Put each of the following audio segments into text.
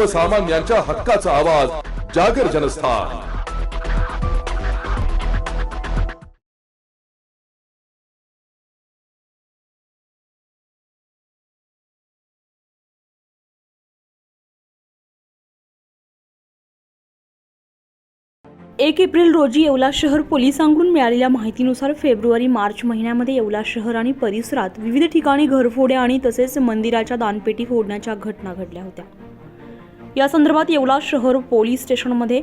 सर्वसामान्यांच्या हक्काचा आवाज जागर जनस्थान. एक एप्रिल रोजी येवला शहर पोलिसांकडून मिळालेल्या माहितीनुसार फेब्रुवारी मार्च महिन्यामध्ये येवला शहर आणि परिसरात विविध ठिकाणी घरफोडे आणि तसेच मंदिराच्या दानपेटी फोडण्याच्या घटना घडल्या होत्या. या संदर्भात येवला शहर पोलीस स्टेशनमध्ये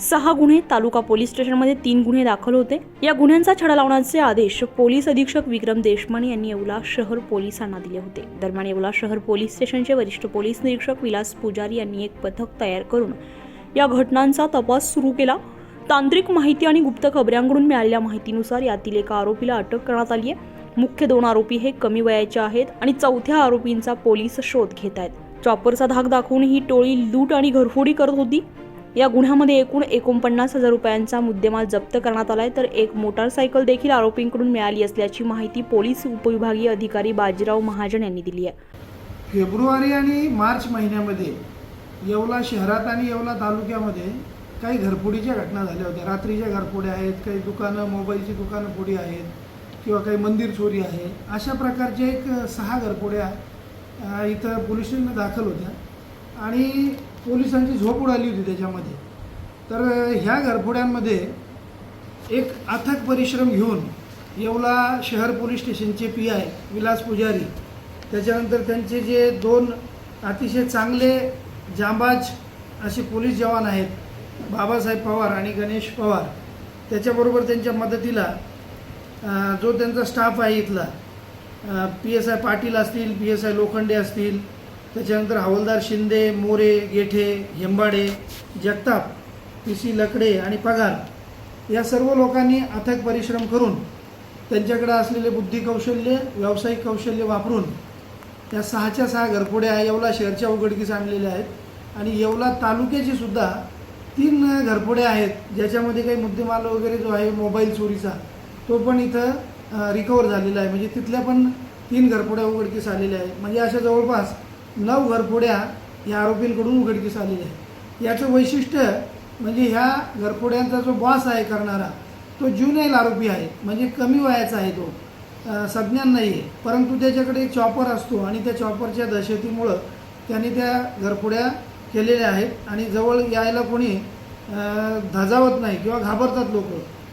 सहा गुन्हे तालुका पोलीस स्टेशनमध्ये तीन गुन्हे दाखल होते. या गुन्ह्यांचा छडा लावण्याचे आदेश पोलीस अधीक्षक विक्रम देशमाने यांनी येवला शहर पोलिसांना दिले होते. दरम्यान येवला शहर पोलीस स्टेशनचे वरिष्ठ पोलीस निरीक्षक विलास पुजारी यांनी एक पथक तयार करून या घटनांचा तपास सुरू केला. तांत्रिक माहिती आणि गुप्त खबऱ्यांकडून मिळालेल्या माहितीनुसार यातील एका आरोपीला अटक करण्यात आली आहे मुख्य दोन आरोपी हे कमी वयाचे आहेत आणि चौथ्या आरोपींचा पोलीस शोध घेत आहेत. चॉपरचा धाक दाखवून ही टोळी लूट आणि घरफोडी करत होती. या गुन्ह्यामध्ये एकूण एकोणपन्नास हजार रुपयांचा मुद्देमाल जप्त करण्यात आलाय. तर एक मोटारसायकल देखील आरोपींकडून मिळाली असल्याची माहिती पोलीस उपविभागीय अधिकारी बाजीराव महाजन यांनी दिली आहे. फेब्रुवारी आणि मार्च महिन्यामध्ये येवला शहरात आणि येवला तालुक्यामध्ये काही घरफोडीच्या घटना झाल्या होत्या. रात्रीच्या घरफोड्या आहेत काही दुकानं मोबाईलची दुकानं फोडी आहेत किंवा काही मंदिर चोरी आहे. अशा प्रकारच्या एक सहा घरफोड्या इथं पोलीस स्टेशन दाखल होत्या. आणि पोलिसांची झोप उडाली होती त्याच्यामध्ये. तर ह्या घरफोड्यांमध्ये एक अथक परिश्रम घेऊन येवला शहर पोलीस स्टेशनचे पी आय विलास पुजारी. त्याच्यानंतर त्यांचे जे दोन अतिशय चांगले जांबाज असे पोलीस जवान आहेत बाबासाहेब पवार आणि गणेश पवार त्याच्याबरोबर त्यांच्या मदतीला जो त्यांचा स्टाफ आहे इथला पी एस आय पाटील असतील पी एस आय लोखंडे असतील त्याच्यानंतर हवालदार शिंदे मोरे गेठे हेंबाडे जगताप पी सी लकडे आणि पगार या सर्व लोकांनी अथक परिश्रम करून त्यांच्याकडे असलेले बुद्धी कौशल्य व्यावसायिक कौशल्य वापरून त्या सहाच्या सहा घरफोड्या येवला शहरच्या उघडकीस आणलेल्या आहेत. आणि येवला तालुक्याची सुद्धा तीन घरपुड्या आहेत ज्याच्यामध्ये काही मुद्देमाल वगैरे जो आहे मोबाईल चोरीचा तो पण इथं रिकवर झालेला आहे. म्हणजे तिथल्या पण तीन घरफोड्या उघडकीस आलेल्या आहेत. म्हणजे अशा जवळपास नऊ घरफोड्या या आरोपींकडून उघडकीस आलेल्या आहेत. याचं वैशिष्ट्य म्हणजे ह्या घरफोड्यांचा जो बॉस आहे करणारा तो ज्युनियल आरोपी आहे. म्हणजे कमी वयाचा आहे तो. संज्ञान सज्ञान नाही आहे. परंतु त्याच्याकडे एक चॉपर असतो आणि त्या चॉपरच्या दहशतीमुळं त्यांनी त्या घरफोड्या केलेल्या आहेत. आणि जवळ यायला कोणी धजावत नाही किंवा घाबरतात लोक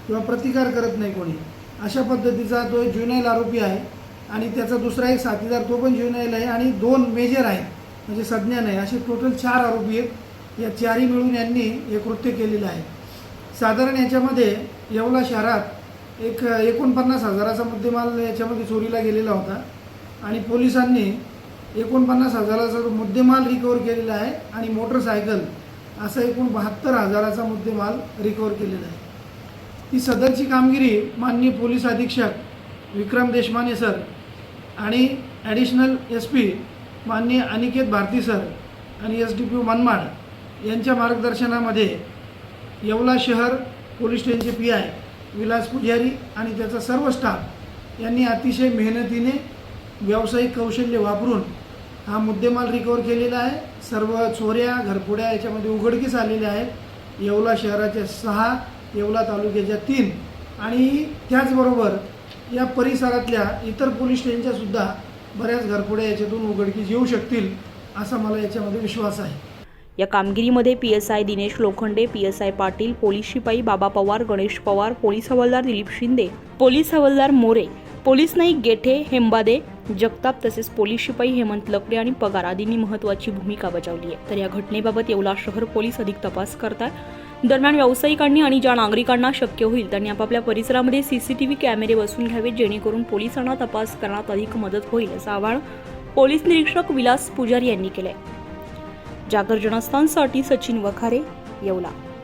किंवा प्रतिकार करत नाही कोणी. अशा पद्धतीचा तो ज्युनाईल आरोपी आहे. आणि त्याचा दुसरा एक साथीदार तो पण ज्युनाईल आहे. आणि दोन मेजर आहेत म्हणजे सज्ञान आहे. असे टोटल चार आरोपी आहेत. या चारही मिळून यांनी हे कृत्य केलेलं आहे. साधारण याच्यामध्ये येवला शहरात एक एकोणपन्नास हजाराचा मुद्देमाल याच्यामध्ये चोरीला गेलेला होता. आणि पोलिसांनी एकोणपन्नास हजाराचा जो मुद्देमाल रिकवर केलेला आहे. आणि मोटरसायकल असा एकूण बहात्तर हजाराचा मुद्देमाल रिकवर केलेला आहे. ती सदरची कामगिरी माननीय पोलीस अधीक्षक विक्रम देशमाने सर आणि ॲडिशनल एस पी माननीय अनिकेत भारती सर आणि एस डी पी मनमाड यांच्या मार्गदर्शनामध्ये येवला शहर पोलीस स्टेशनचे पी आय विलास पुजारी आणि त्याचा सर्व स्टाफ यांनी अतिशय मेहनतीने व्यावसायिक कौशल्य वापरून हा मुद्देमाल रिकवर केलेला आहे. सर्व चोऱ्या घरपुड्या याच्यामध्ये उघडकीस आलेल्या आहेत. येवला शहराच्या सहा येवला तालुक्याच्या तीन आणि त्याचबरोबर या परिसरातल्या इतर पोलीस स्टेशनच्यासुद्धा बऱ्याच घरपुड्या याच्यातून उघडकीस येऊ शकतील असा मला याच्यामध्ये विश्वास आहे. या कामगिरीमध्ये P S I Dinesh Lokhande P S I Patil police शिपाई बाबा पवार गणेश पवार पोलीस हवालदार दिलीप शिंदे पोलीस हवालदार मोरे पोलीस नाईक गेठे हेंबादे जगताप तसेच पोलीस शिपाई हेमंत लकडे आणि पगार आदींनी महत्त्वाची भूमिका बजावली आहे. तर या घटनेबाबत येवला शहर पोलीस अधिक तपास करतात. दरम्यान व्यावसायिकांनी आणि ज्या नागरिकांना शक्य होईल त्यांनी आपापल्या परिसरामध्ये सीसीटीव्ही कॅमेरे बसवून घ्यावेत जेणेकरून पोलिसांना तपास करण्यात अधिक मदत होईल असं आवाहन पोलीस निरीक्षक विलास पुजारी यांनी केलंय. जागर जनस्थानसाठी सचिन वखारे येवला.